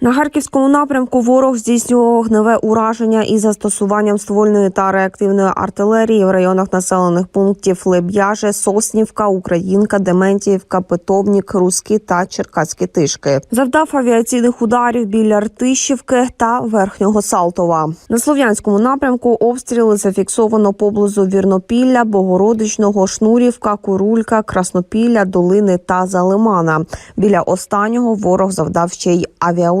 На харківському напрямку ворог здійснював вогневе ураження із застосуванням ствольної та реактивної артилерії в районах населених пунктів Леб'яже, Соснівка, Українка, Дементіївка, Питомнік, Руські та Черкаські Тишки. Завдав авіаційних ударів біля Ртищівки та Верхнього Салтова. На слов'янському напрямку обстріли зафіксовано поблизу Вірнопілля, Богородичного, Шнурівка, Курулька, Краснопілля, Долини та Залимана. Біля останнього ворог завдав ще й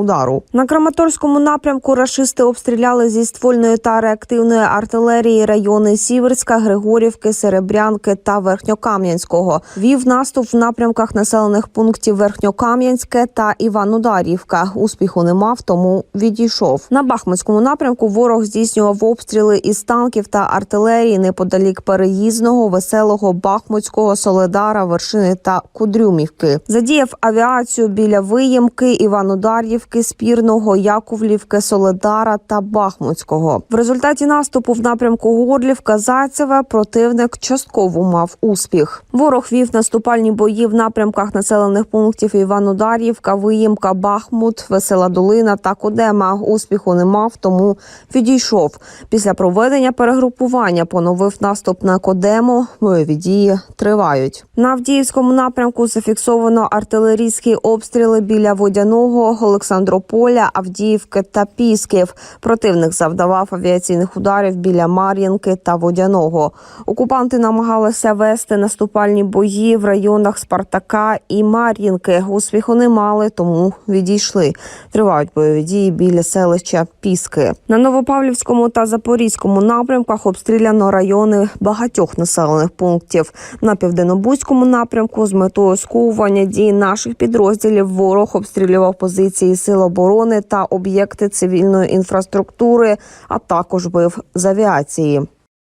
авіаудару. На Краматорському напрямку рашисти обстріляли зі ствольної та реактивної артилерії райони Сіверська, Григорівки, Серебрянки та Верхньокам'янського. Вів наступ в напрямках населених пунктів Верхньокам'янське та Іванодарівка. Успіху не мав, тому відійшов. На Бахмутському напрямку ворог здійснював обстріли із танків та артилерії неподалік переїзного, веселого, Бахмутського, Соледара, Вершини та Кудрюмівки. Задіяв авіацію біля Виємки, Іванодарівки, Спірного, Яковлівки, Соледара та Бахмутського. В результаті наступу в напрямку Горлівка Зайцеве противник частково мав успіх. Ворог вів наступальні бої в напрямках населених пунктів Іванодарівка, Виємка, Бахмут, Весела Долина та Кодема. Успіху не мав, тому відійшов. Після проведення перегрупування поновив наступ на Кодему. Бойові дії тривають. На Авдіївському напрямку зафіксовано артилерійські обстріли біля водяного Олександрополя, Авдіївки та Пісків. Противник завдавав авіаційних ударів біля Мар'їнки та Водяного. Окупанти намагалися вести наступальні бої в районах Спартака і Мар'їнки. Успіху не мали, тому відійшли. Тривають бойові дії біля селища Піски. На Новопавлівському та Запорізькому напрямках обстріляно райони багатьох населених пунктів. На південнобузькому напрямку з метою сковування дій наших підрозділів ворог обстрілював позиції сил оборони та об'єкти цивільної інфраструктури, а також бив з авіації.